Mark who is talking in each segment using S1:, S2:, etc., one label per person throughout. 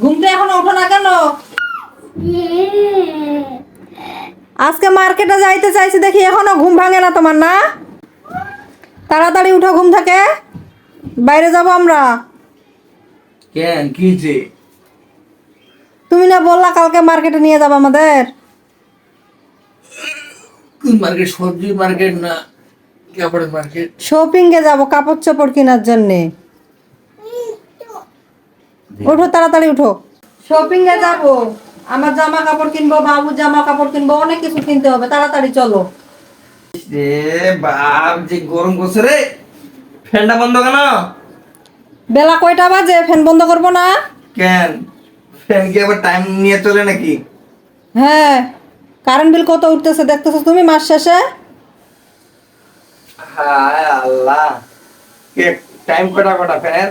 S1: ঘুমতে এখনও ওঠো না কেন? আজকে মার্কেটে যাইতে চাইছি দেখি এখনও ঘুম ভাঙে না তোমার না? তাড়াতাড়ি উঠো ঘুম থেকে। বাইরে যাব আমরা।
S2: কেন? কি যে
S1: তুমি না বললা কালকে মার্কেটে নিয়ে যাব আমাদের?
S2: মার্কেট? সবজি মার্কেট না কাপড়ের মার্কেট?
S1: শপিং এ যাব কাপড় চোপড় কেনার জন্যে। উঠো তাড়াতাড়ি উঠো শপিং এ যাব। আমার জামা কাপড় কিনবো বাবুর জামা কাপড় কিনবো অনেক কিছু কিনতে হবে। তাড়াতাড়ি চলো।
S2: রে বাপ যে গরম করছে রে। ফ্যানটা বন্ধ কেন?
S1: বেলা কয়টা বাজে? ফ্যান বন্ধ করব না?
S2: কেন? ফ্যান কি আবার টাইম নিয়ে চলে নাকি?
S1: হ্যাঁ। কারেন্ট বিল কত উঠতেছে দেখতেছো তুমি মাস শেষে?
S2: হায় আল্লাহ। কে টাইম কটা কটা ফ্যান?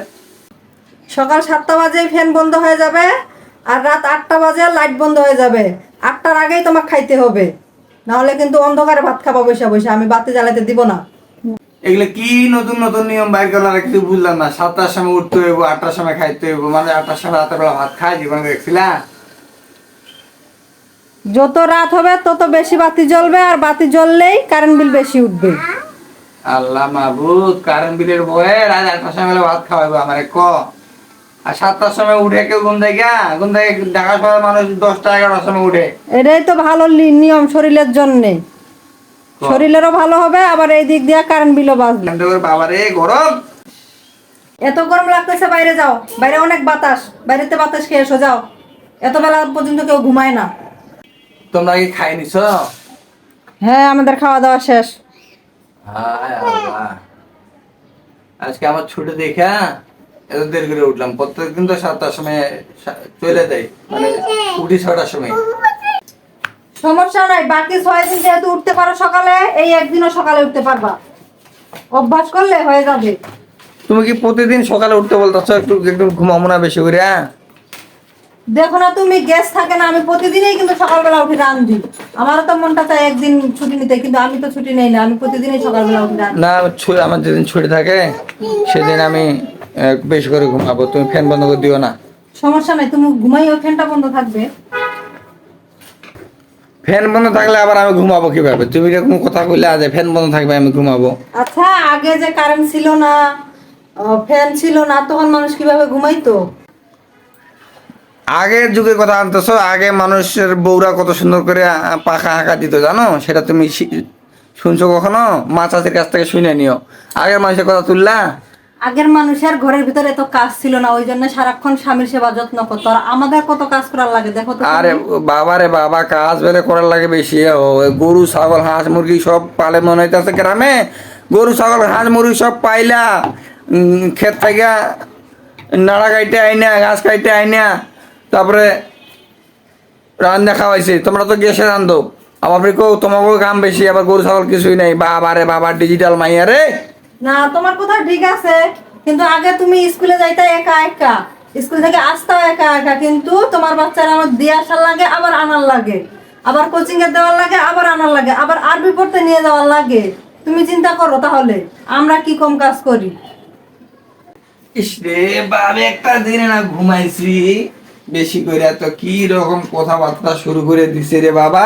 S1: সকাল সাতটা বাজে ফ্যান বন্ধ হয়ে যাবে আর রাত আটটা বাজে লাইট বন্ধ হয়ে যাবে। আটটার আগেই তোমাকে খাইতে হবে। নাহলে কিন্তু অন্ধকারে ভাত খাব বসে বসে আমি বাতি জ্বালাতে দিব না।
S2: এগুলো কি নতুন নতুন নিয়ম বাইর করলাম কিছু বুঝলাম না। সাতটার সময় উঠতে হইব আটটার সময় খাইতে হইব মানে আটটার সময় রাতের বেলা ভাত খাই জীবন দেখছিলা?
S1: যত রাত হবে তত বেশি বাতি জ্বলবে আর বাতি জ্বললেই কারেন্ট বিল বেশি উঠবে।
S2: আল্লাহ মাহবুদ কারেন্ট বিলের বয়ে রাত আটটার সময় ভাত খাওয়াইবো আমার ক? আর সাতটার সময় উঠে কেউ ঘুম থেকে ঘুম থেকে ঢাকা শহরের মানুষ দশটা এগারোটার সময় উঠে।
S1: এটাই তো ভালো নিয়ম শরীরের জন্যে। শরীরেরও ভালো হবে আবার এই দিক দিয়ে কারেন্ট বিলও বাঁচবে।
S2: বাবারে গরম!
S1: এত গরম লাগতেছে বাইরে যাও। বাইরে অনেক বাতাস। বাইরেতে বাতাস খেয়ে এসো যাও। এত বেলা পর্যন্ত কেউ ঘুমায় না।
S2: তোমরা কি খাই নিছ?
S1: হ্যাঁ আমাদের খাওয়া দাওয়া শেষ।
S2: হায় আজকে আমার ছুটি দেখা এত দেরি করে উঠলাম। প্রত্যেকদিন তো সাতটার সময় চলে যায় মানে উঠি ছটার সময়।
S1: সমস্যা নাই বাকি ছয় দিন যেহেতু উঠতে পারো সকালে এই একদিনও সকালে উঠতে পারবা। অভ্যাস করলে হয়ে যাবে।
S2: তুমি কি প্রতিদিন সকালে উঠতে বলতেছো একটু একটু ঘুমাবো না বেশি করে হ্যাঁ?
S1: দেখো না তুমি গ্যাস থাকে না আমি প্রতিদিনই কিন্তু সকালবেলা উঠে রান্ধি আমারও তো মনটা চাই একদিন ছুটি নিতে কিন্তু আমি তো ছুটি নেই না আমি প্রতিদিনই সকালবেলা উঠে রান্ধি
S2: না ছু- আমার যেদিন ছুটি থাকে সেদিন আমি বেশি করে ঘুমাবো তুমি ফ্যান বন্ধ করে দিও না।
S1: সমস্যা নাই তুমি ঘুমাই ওই ফ্যানটা বন্ধ থাকবে।
S2: ফ্যান বন্ধ থাকলে আবার আমি ঘুমাবো কীভাবে? তুমি এরকম কথা বললে আজ ফ্যান বন্ধ থাকবে আমি ঘুমাবো।
S1: আচ্ছা আগে যে কারেন্ট ছিল না ফ্যান ছিল না তখন মানুষ কীভাবে ঘুমাইতো?
S2: আগের যুগের কথা আনতেছো আগে মানুষের বউরা কত সুন্দর করে পাখা হাঁকা দিত জানো? সেটা তুমি শুনছো কখনো? মা চাষির কাছ থেকে শুনে নিও। আগের মানুষের কথা তুললা
S1: আগের মানুষের ঘরের ভিতরে এত কাজ ছিল না, ওই জন্য সারাক্ষণ স্বামীর সেবা যত্ন করতো। আর আমাদের কত কাজ করার লাগে, দেখো
S2: আরে বাবা রে বাবা, কাজ বেলে করার লাগে বেশি গরু, ছাগল, হাঁস, মুরগি সব পালে মনে হইতেছে গ্রামে। গরু, ছাগল, হাঁস, মুরগি সব পাইলা ক্ষেত থেকে নাড়া কাইটে আইনা, ঘাস কাইটে আইনা, তারপরে রান্না খাওয়াইছে। তোমরা তো গ্যাসে রান্ধো। আমার কেউ তোমাকেও কাম বেশি, আবার গরু, ছাগল কিছুই নাই। বাবা রে বাবা ডিজিটাল মাইয়া রে।
S1: না, তোমার কথা ঠিক আছে। কিন্তু আগে তুমি স্কুলে যাইতে একা একা। স্কুল থেকে আসতাও একা একা, কিন্তু তোমার বাচ্চারা আমার দিয়ে আসার লাগে, আবার আনার লাগে। আবার কোচিং এর দেওয়ার লাগে, আবার আনার লাগে, আবার আরবি পড়তে নিয়ে যাওয়ার লাগে। তুমি চিন্তা করো তাহলে, আমরা কি কম কাজ করি?
S2: একটা দিনে না ঘুমাইছি। বেশি করে তো কি রকম কথাবার্তা শুরু করে দিছে রে বাবা।